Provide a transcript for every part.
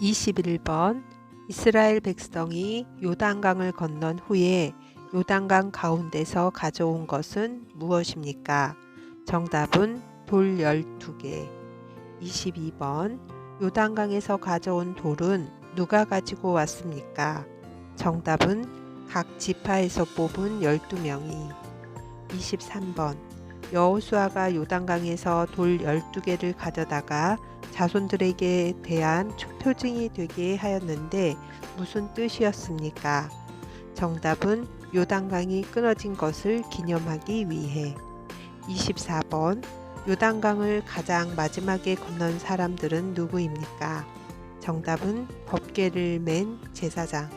21번 이스라엘 백성이 요단강을 건넌 후에 요단강 가운데서 가져온 것은 무엇입니까? 정답은 돌 12개. 22번 요단강에서 가져온 돌은 누가 가지고 왔습니까? 정답은 각 지파에서 뽑은 12명이. 23번 여호수아가 요단강에서 돌 12개를 가져다가 자손들에게 대한 표징이 되게 하였는데 무슨 뜻이었습니까? 정답은 요단강이 끊어진 것을 기념하기 위해 24번 요단강을 가장 마지막에 건넌 사람들은 누구입니까? 정답은 법궤를 맨 제사장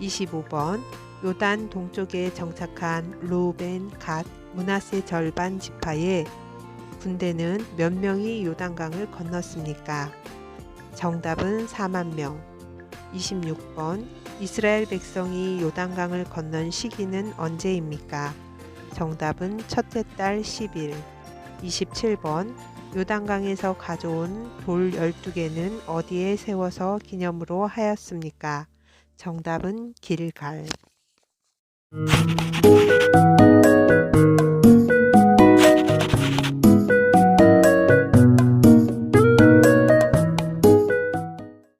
25번 요단 동쪽에 정착한 루벤, 갓, 문하세 절반 지파에 군대는 몇 명이 요단강을 건넜습니까? 정답은 4만 명. 26번 이스라엘 백성이 요단강을 건넌 시기는 언제입니까? 정답은 첫째 달 10일. 27번 요단강에서 가져온 돌 12개는 어디에 세워서 기념으로 하였습니까? 정답은 길갈. Thank you.